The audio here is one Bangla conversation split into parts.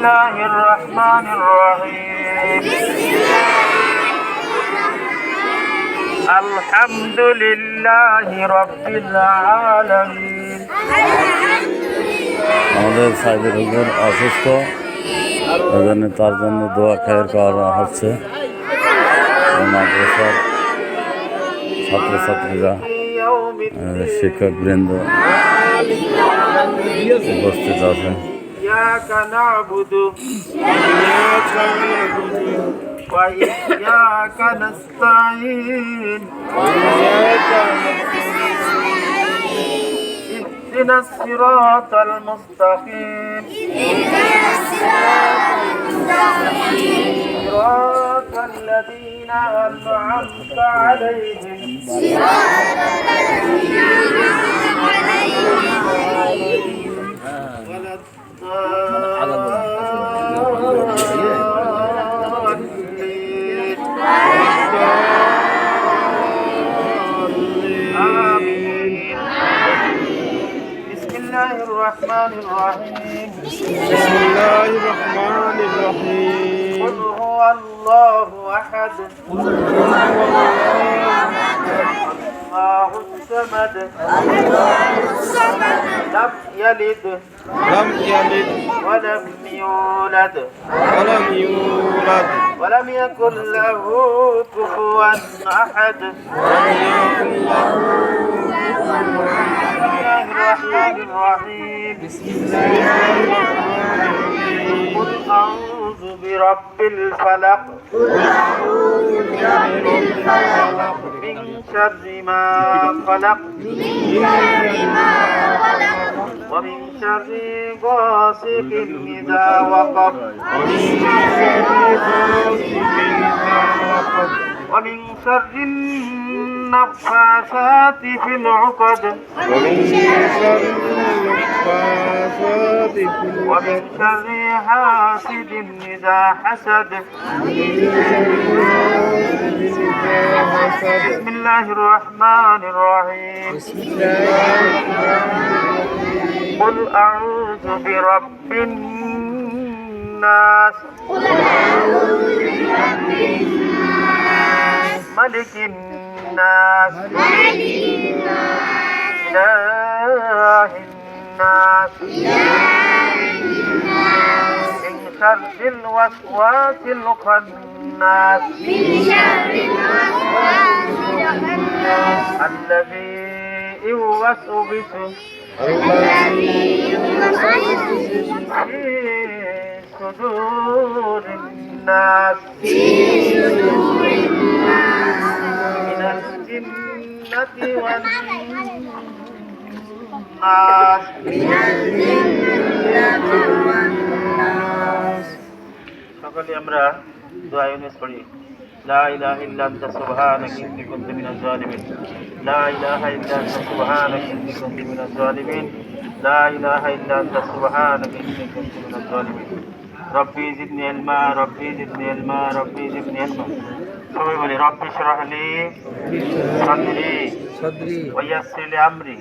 الله الرحمن الرحيم الحمد لله رب العالمين আমাদের সাইদের হুজুর অসুস্থ এই জন্য তার জন্য দোয়া খায়ের করা হচ্ছে এবং মাদ্রাসার ছাত্রছাত্রীরা يوم আমাদের শিক্ষক বৃন্দ উপস্থিত আছেন إياك نعبد. إياك نعبد. وإياك نستعين. وإياك نستعين اهدنا الصراط المستقيم اهدنا الصراط المستقيم. صراط الذين أنعمت عليهم. صراط الذين الرحمن الرحيم. بسم الله الرحمن الرحيم. قل هو الله أحد. الله الصمد. لم يلد. لم يلد. ولم يولد. ولم يولد. ولم يكن له كفوا أحد. ولم يكن له بسم الله الرحمن الرحيم. بسم الله. قل أعوذ برب الفلق. قل أعوذ برب الفلق من شر ما خلق. من شر ما خلق ومن شر غاسق إذا وقب. ومن شر غاسق إذا وقب ومن شر النفاثات في العقد. ومن شر النفاثات في ومن العقد شر حاسد إذا حسد. بسم الله الرحمن الرحيم بسم الله الرحمن الرحيم. قل أعوذ برب الناس. ملك الناس. الناس. ملك الناس إله الناس. من شر الوسواس الخناس. من شر الوسواس الخناس الذي يوسوس الذي يوسوس في صدور الناس في صدور الناس. من الجنة والناس সকলে আমরা দোয়া ইউনিস পড়ি لا إله إلا أنت سبحانك إني كنت من الظالمين لا إله إلا أنت سبحانك إني كنت من الظالمين لا إله إلا أنت سبحانك إني كنت من الظالمين ربي زدني علما ربي زدني علما ربي زدني علما সবাই বলি রব্বি শরহলি সাদরি صدري ويسر لي أمري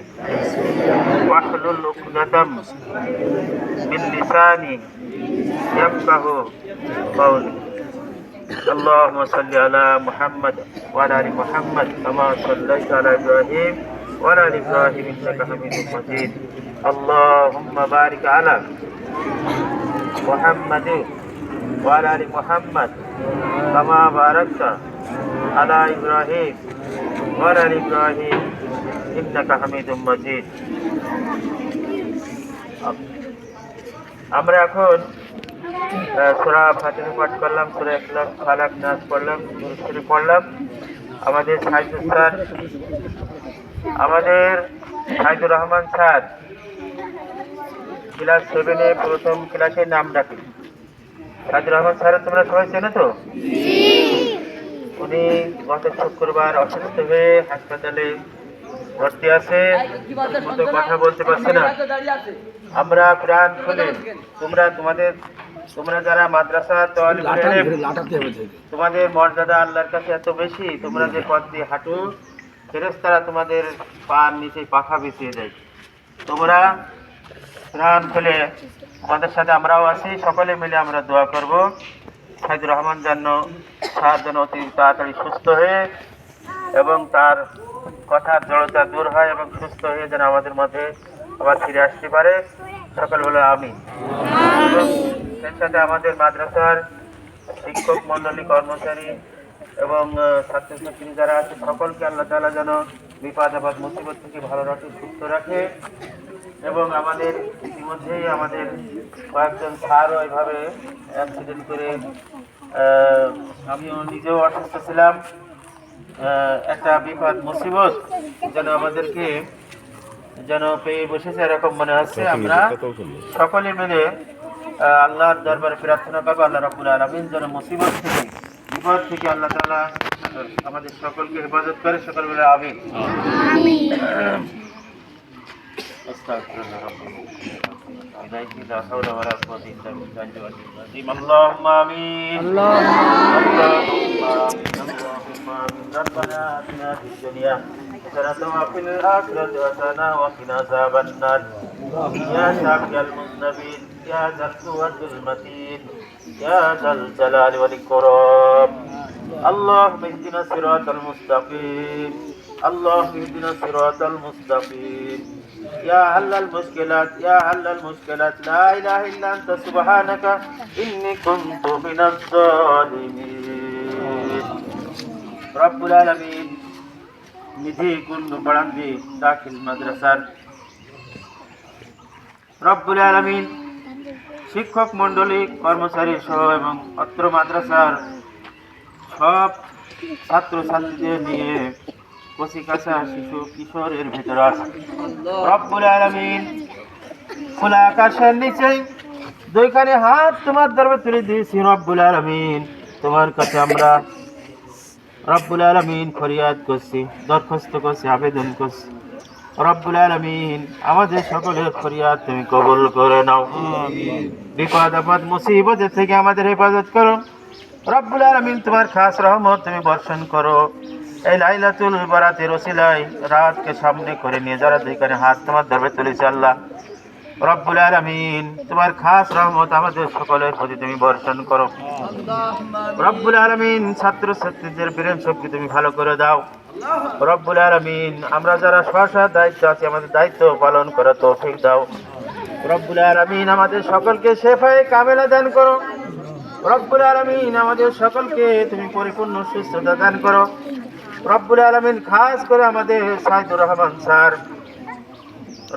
واحلل عقدة من لساني يفقه قولي اللهم صل على محمد وعلى ال محمد كما صليت على ابراهيم وعلى ال ابراهيم انك حميد مجيد اللهم بارك على محمد وعلى ال محمد كما باركت على ابراهيم وعلى ال ابراهيم انك حميد مجيد আমরা এখন সুরা ফাতিহা পাঠ করলাম সুরা ইখলাস ফালাক নাস পড়লাম শুরু পড়লাম আমাদের সাইদুল স্যার আমাদের সাইদুর রহমান স্যার ক্লাস সেভেনে প্রথম ক্লাসের নাম ডাকে সাইদুর রহমান স্যার তোমরা সবাই চেনো তো? উনি গত শুক্রবার অসুস্থ হয়ে হাসপাতালে ভর্তি আছে। মতো কথা বলতে পারছে না। আমরা প্রাণ খুলে তোমরা তোমাদের তোমরা যারা মাদ্রাসা তোমাদের মর্যাদা আল্লাহর কাছে এত বেশি তোমরা যে পথ দিয়ে হাঁটো ফেরেশতারা তোমাদের পা নিচে পাখা বিছিয়ে দেয়। তোমরা প্রাণ খুলে আমাদের সাথে আমরাও আছি, সকলে মিলে আমরা দোয়া করব। সাইদুর রহমান যেন স্যার যেন অতি তাড়াতাড়ি সুস্থ হয়ে এবং তার কথার জড়তা দূর হয় এবং সুস্থ হয়ে যেন আমাদের মধ্যে আবার ফিরে আসতে পারে। সকালবেলা আমি এবং এর সাথে আমাদের মাদ্রাসার শিক্ষক মন্ডলী কর্মচারী এবং ছাত্রছাত্রী যারা আছে, সকলকে আল্লাহ তালা যেন বিপদ আপদ, মুসিবত থেকে ভালো রাখে, সুস্থ রাখে। এবং আমাদের ইতিমধ্যেই আমাদের কয়েকজন স্যারও এভাবে অ্যাক্সিডেন্ট করে আমিও নিজেও অসুস্থ ছিলাম। একটা বিপদ মুসিবত যেন আমাদেরকে যেন পেয়ে বসেছে এরকম মনে হচ্ছে। আমরা সকলে মিলে আল্লাহর দরবারে প্রার্থনা করব আল্লাহ রাবুল আলমিন যেন মুসিবত থেকে বিপদ থেকে আল্লাহ তালা আমাদের সকলকে হেফাজত করে। সকল মিলে আমিন। اللهم آمين اللهم آمين اللهم آمين ربنا آتنا في الدنيا حسنة وفي الآخرة حسنة وقنا عذاب النار يا شافي المذنبين يا ذا القوة المتين يا ذا الجلال والإكرام اللهم اهدنا الصراط المستقيم اللهم اهدنا الصراط المستقيم يا حل المشكلات يا حل المشكلات لا إله إلا أنت سبحانك إني كنت من الظالمين رب العالمين নিধি কুন্ড পড়ান্দি দাখিল মাদ্রাসার রব্বুল আলমিন শিক্ষক মণ্ডলী কর্মচারী সহ এবং অত্র মাদ্রাসার সব ছাত্র ছাত্রীদের নিয়ে কচি কাঁচা শিশু কিশোরের ভেতরে আছে। রব্বুল আলমিন খোলা আকাশের নিচে দুইখানে হাত তোমার দরবে তুলে দিয়েছি রব্বুল আলমিন। তোমার কাছে আমরা রব্বুল আলমিন ফরিয়াদ করছি দরখাস্ত করছি আবেদন করছি। রব্বুল আলমিন আমাদের সকলের ফরিয়াদ তুমি কবুল করে নাও। বিপদ আপদ মুসিবতের থেকে আমাদের হেফাজত করো। রব্বুল আলমিন তোমার খাস রহমত তুমি বর্ষণ করো। এই লাইলাতুল বারাতের ওসিলাই রাতকে সামনে করে নিয়ে যারা যেখানে হাত তোমার ধরবে তুলেছে আল্লাহ। রব্বুল আলমিন, তোমার খাস রহমত আমাদের সকলের প্রতি তুমি বর্ষণ করো। রব্বুল আলমিন ছাত্র ছাত্রীদের ব্রেন শক্তি তুমি ভালো করে দাও। রব্বুল আলমিন, আমরা যারা স্বশা দায়িত্ব আছে, আমাদের দায়িত্ব পালন করা তৌফিক দাও। রব্বুল আলমিন, আমাদের সকলকে শেফায় কামেলা দান করো। রব্বুল আলমিন, আমাদের সকলকে তুমি পরিপূর্ণ সুস্থতা দান করো। রব্বুল আলমিন খাস করে আমাদের সাইদুর রহমান স্যার।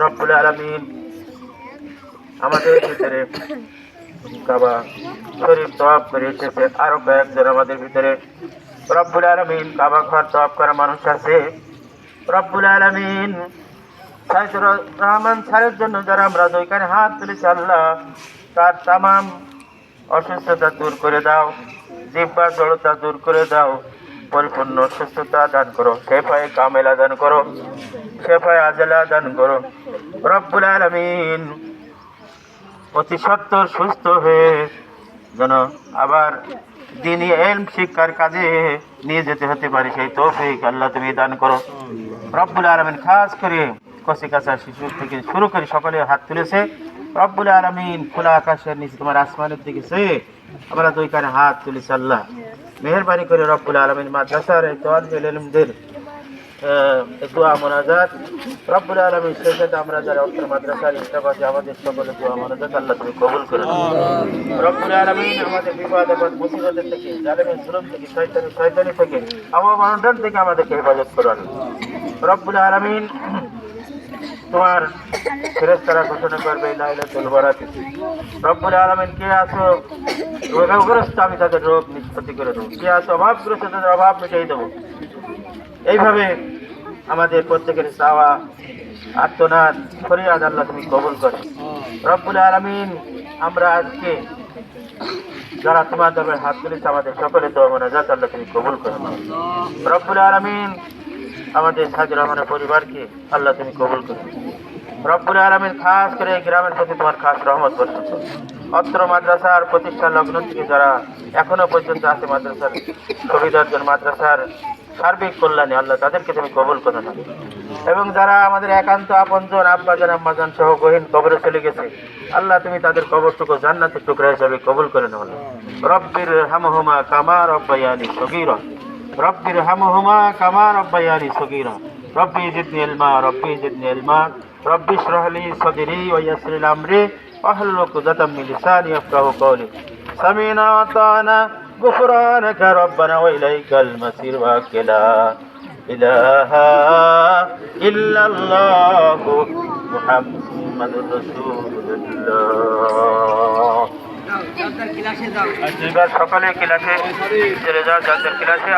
রব্বুল আলমিন আমাদের ভিতরে কাবা, শরীফ তওয়াব করে এসেছে। আরও কয়েকজন আমাদের ভিতরে। রব্বুল আলমিন কাবা ঘর তওয়াব করা মানুষ আছে। রব্বুল আলমিন সাইদুর রহমান স্যারের জন্য যারা আমরা দুইখানে হাত তুলেছি, আল্লাহ তার তামাম অসুস্থতা দূর করে দাও জিব্বার জড়তা দূর করে দাও। পরিপূর্ণ সুস্থতা দান করো। শেফায় কামেলা দান করো। শেফায় আজলা দান করো। রব্বুল আলমিন অতি সত্তর সুস্থ হয়ে যেন আবার দিনই এলম শিক্ষার কাজে নিয়ে যেতে হতে পারে। সেই তৌফিক আল্লাহ তুমি দান করো। রব্বুল আলমিন খাস করে কষি কাঁচা শিশু থেকে শুরু করে সকলে হাত তুলেছে। রব্বুল আলমিন খোলা আকাশের নিচে তোমার আসমানের দিকে সে, আমরা দুইখানে হাত তুলেছি আল্লাহ। মেহরবানি করে রব্বুল আলমিন মাদ্রাসার এই তোয়াল এলমদের দোয়া মোনাজাত। রব্বুল আলমীর সাথে আমরা যারা অত্র মাদ্রাসার স্টাফ আছে আমাদের সকলে দোয়া মোনাজাত আল্লাহ তুমি কবুল করে। রব্বুল আলমিন আমাদের বিপদ আপদ মুসিবতের থেকে জালেমের জুলুম থেকে শয়তানি শয়তানি থেকে থেকে আমাদেরকে হেফাজত করান রব্বুল আলমিন তোমার ফেরেস্তারা ঘোষণা করবে লাইলাতুল বারাতে রব্বুল আলমিন কে আছো? রোগগ্রস্ত আমি তাদের রোগ নিষ্পত্তি করে দেবো। আছো অভাবগ্রস্ত তাদের অভাব মিটিয়ে দেবো। এইভাবে আমাদের প্রত্যেকের চাওয়া, আত্মনাদ ফরিয়াদ আল্লাহ তুমি কবুল করো। রব্বুল আলমিন, আমরা আজকে যারা তোমার দরবারে হাত তুলেছে, আমাদের সকলে তো মনে যাত আল্লাহ তুমি কবুল করো। রব্বুল আলমিন, আমাদের সাজুর রহমানের পরিবারকে আল্লাহ তুমি কবুল করো। রব্বুল আলমিন খাস করে এই গ্রামের প্রতি তোমার খাস রহমত বর্ষণ করো অত্র মাদ্রাসার প্রতিষ্ঠা লগ্ন থেকে যারা এখনও পর্যন্ত আছে মাদ্রাসার সুবিধার্জন মাদ্রাসার সার্বিক কল্যাণে, আল্লাহ তাদেরকে তুমি কবুল করে না। এবং যারা আমাদের একান্ত আপনজন, আব্বাজান, আম্মাজান সহ গহীন কবরে চলে গেছে, আল্লাহ তুমি তাদের কবরটুকু জান্নাতের টুকরা হিসাবে কবুল করে নেওয়া রব্বির হামহুমা কামা রব্বায়ানি সগীরা। রব্বির হামহুমা কামা রব্বায়ানি সগীরা। রব্বি জিদনি ইলমা, রব্বি জিদনি ইলমা। রব্বি ইশরাহ লি সাদরি ওয়া ইয়াসসির লি আমরি واحلل عقدة من لساني يفقهوا قولي سمعنا وأطعنا غفرانك ربنا وإليك المصير وكلا إله إلا الله محمد رسول الله এবার সকালে ক্লাসে চলে যাও যাদের ক্লাসে